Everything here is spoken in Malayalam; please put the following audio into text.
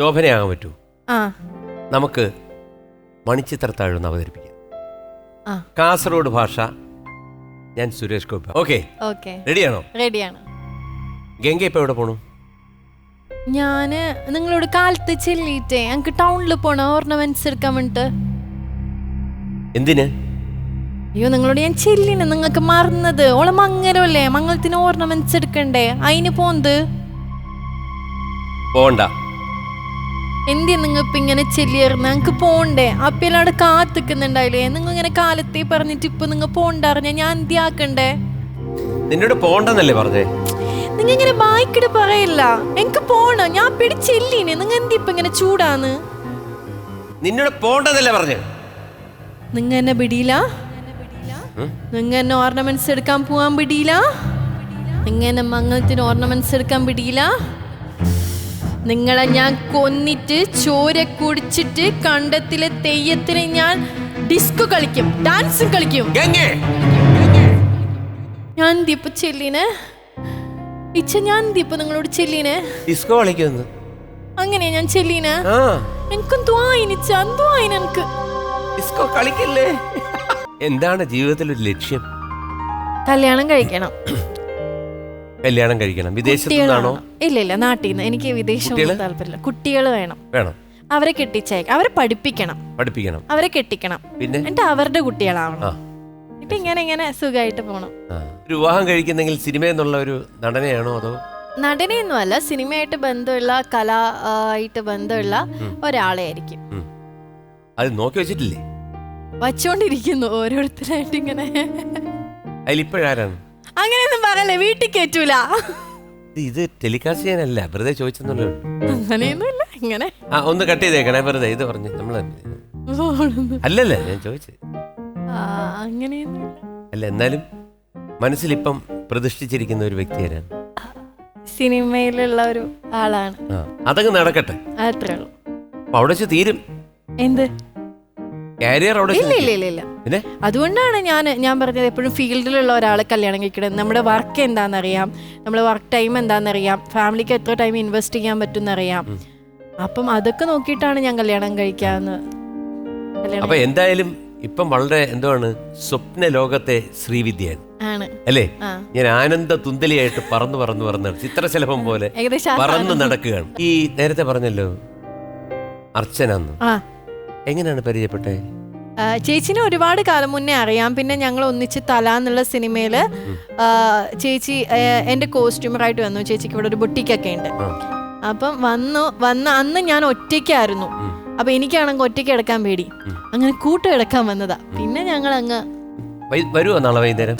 ശോഭനയാകാൻ പറ്റൂ. ആ. നമുക്ക് മണിച്ചിത്രത്താഴൊന്ന് അവതരിപ്പിക്കാം. കാസർഗോഡ് ഭാഷ ഞാൻ സുരേഷ് ഗോപി. ഓക്കെ. ഓക്കെ. റെഡിയാണോ? റെഡിയാണ്. ഗംഗ ഇപ്പൊ എവിടെ പോണു? ഞാൻ നിങ്ങളോട് കാലത്ത് ചെല്ലിട്ടേ ഞങ്ങക്ക് ടൗണിൽ പോണ ഓർണമെന്റ്സ് എടുക്കാൻ വേണ്ടിട്ട്. എന്തിന്? അയ്യോ നിങ്ങളോട് ഞാൻ ചെല്ലിന് നിങ്ങൾക്ക് മറന്നത്. ഓളെ മങ്ങലല്ലേ മംഗളത്തിന് ഓർണമെന്റ്സ് എടുക്കണ്ടേ? അതിന് പോണ്ട് പോണ്ട. എന്തിയാ നിങ്ങൾ ഇപ്പം ഇങ്ങനെ ചെല്ലിയേർന്ന് ഞങ്ങൾക്ക് പോണ്ടേ? അവിടെ കാത്തിക്കുന്നുണ്ടായില്ലേ? നിങ്ങൾ ഇങ്ങനെ കാലത്തെ പറഞ്ഞിട്ട് ഇപ്പൊ നിങ്ങൾ പോണ്ടറിഞ്ഞ? ഞാൻ എന്തിയാക്കണ്ടേ നിന്നോട് പോണ്ടെന്നല്ലേ പറഞ്ഞേ? നിങ്ങ ഇങ്ങനെ ബായിക്കിട് പറയില്ല. എനിക്ക് പോണം. ഞാൻ പിടിച്ചെല്ലീനെ നിങ്ങൾ എന്തി ഇപ്പൊ ഇങ്ങനെ ചൂടാന്ന്? നിന്നോട് പോണ്ടെന്നല്ലേ പറഞ്ഞേ? നിങ്ങ എന്നെ പിടിയില്ല? നിങ്ങ എന്നെ ഓർണമെന്റ്സ് എടുക്കാൻ പോവാൻ പിടിയില്ല നിങ്ങ എന്നെ മംഗളത്തിന് ഓർണമെന്റ്സ് എടുക്കാൻ പിടിയില്ല നിങ്ങളെ ഞാൻ കൊന്നിട്ട് ചോര കുടിച്ചിട്ട് കണ്ടത്തിലെ തെയ്യത്തിന് ഞാൻ ഡിസ്കോ കളിക്കും ഡാൻസും കളിക്കും. ഞാൻ ദീപ ചെല്ലിനെ. ഇച്ച ഞാൻ ദീപ നിങ്ങളോട് ചെല്ലിനെ. ഡിസ്കോ കളിക്കുന്നു. അങ്ങനെ ഞാൻ ചെല്ലിനെ. എനിക്കും ദ്വായിനിച്ച അന്തുവായിന എനിക്ക്. ഡിസ്കോ കളിക്കില്ലേ? എന്താണ് ജീവിതത്തിൽ ഒരു ലക്ഷ്യം? കല്യാണം കഴിക്കണം. കല്യാണം കഴിക്കണം. വിദേശത്തു നിന്നാണോ? ഇല്ല ഇല്ല നാട്ടിൽ നിന്ന്. എനിക്ക് വിദേശം? താല്പര്യമില്ല. കുട്ടികൾ വേണം. വേണം. അവരെ കെട്ടിച്ചേക്ക അവരെ പഠിപ്പിക്കണം. പഠിപ്പിക്കണം. അവരെ കെട്ടിക്കണം. പിന്നെ? എന്നിട്ട് അവരുടെ കുട്ടികളാവണം. എന്നിട്ട് ഇങ്ങനെ ഇങ്ങനെ സുഖമായിട്ട് പോണം. വിവാഹം കഴിക്കുന്നെങ്കിൽ സിനിമ എന്നുള്ള ഒരു നടനെയാണോ അതോ? നടനെയൊന്നുമല്ല. സിനിമയായിട്ട് ബന്ധമുള്ള കല ആയിട്ട് ബന്ധമുള്ള ഒരാളെ ആയിരിക്കും. അത് നോക്കി വെച്ചിട്ടില്ലേ? വച്ചോണ്ടിരിക്കുന്നു ഓരോരുത്തരായിട്ട് ഇങ്ങനെ. അതിലിപ്പോഴാരാണ്? അങ്ങനെയൊന്നും പറയല്ലേ വീട്ടിൽ കയറ്റൂല ഇത് ടെലികാസ്റ്റ് ചെയ്യാനല്ല വെറുതെ ചോദിച്ചെന്നുള്ളൂ അങ്ങനെയൊന്നുമില്ല ഇങ്ങനെ. ആ ഒന്ന് കട്ട് ചെയ്തേക്കണേ വെറുതെ ഇത് പറഞ്ഞു നമ്മൾ അല്ലല്ല ഞാൻ ചോദിച്ചത് ആ, അങ്ങനെയൊന്നുമില്ല. അല്ല എന്നാലും മനസ്സിലിപ്പം പ്രതിഷ്ഠിച്ചിരിക്കുന്ന ഒരു വ്യക്തി ആരാണ്? സിനിമയിലുള്ള ഒരു ആളാണ്. ആ അതങ്ങ് നടക്കട്ടെ. അത്രേ ഉള്ളൂ. അപ്പൊ അവിടെ വെച്ച് തീരും. എന്ത്? കാരിയർ അവിടെ വെച്ച് ഇല്ല ഇല്ല ഇല്ല ഇല്ല അതുകൊണ്ടാണ് ഞാൻ ഞാൻ പറഞ്ഞത് എപ്പോഴും ഫീൽഡിലുള്ള ഒരാളെ കല്യാണം കഴിക്കണം നമ്മുടെ വർക്ക് എന്താണെന്നറിയാം. നമ്മുടെ വർക്ക് ടൈം എന്താണെന്നറിയാം. ഫാമിലിക്ക് എത്ര ടൈം ഇൻവെസ്റ്റ് ചെയ്യാൻ പറ്റുമെന്നറിയാം. അപ്പം അതൊക്കെ നോക്കിയിട്ടാണ് ഞാൻ കല്യാണം കഴിക്കാന്ന്. അപ്പൊ എന്തായാലും ഇപ്പം വളരെ എന്താണ് സ്വപ്ന ലോകത്തെ ശ്രീവിദ്യയാണ് അല്ലേ? ഞാൻ ആനന്ദ തുന്തലിയായിട്ട് പറന്ന് പറന്ന് പറന്ന് ചിത്രശലഭം പോലെ പറന്ന് നടക്കുകയാണ്. ഈ നേരത്തെ പറഞ്ഞല്ലോ അർച്ചന എങ്ങനെയാണ് പരിചയപ്പെട്ടെ? ചേച്ചിനെ ഒരുപാട് കാലം മുന്നേ അറിയാം. പിന്നെ ഞങ്ങൾ ഒന്നിച്ച് തല എന്നുള്ള സിനിമയിൽ ചേച്ചി എന്റെ കോസ്റ്റ്യൂമറായിട്ട് വന്നു. ചേച്ചിക്ക് ഇവിടെ ഒരു ബുട്ടിക്കൊക്കെ ഉണ്ട്. അപ്പം വന്നു വന്ന അന്ന് ഞാൻ ഒറ്റയ്ക്കായിരുന്നു. അപ്പൊ എനിക്കാണെങ്കിൽ ഒറ്റയ്ക്ക് കിടക്കാൻ പേടി. അങ്ങനെ കൂട്ട് കിടക്കാൻ വന്നതാ. പിന്നെ ഞങ്ങൾ അങ്ങ് വരുമോ നാളെ വൈകുന്നേരം?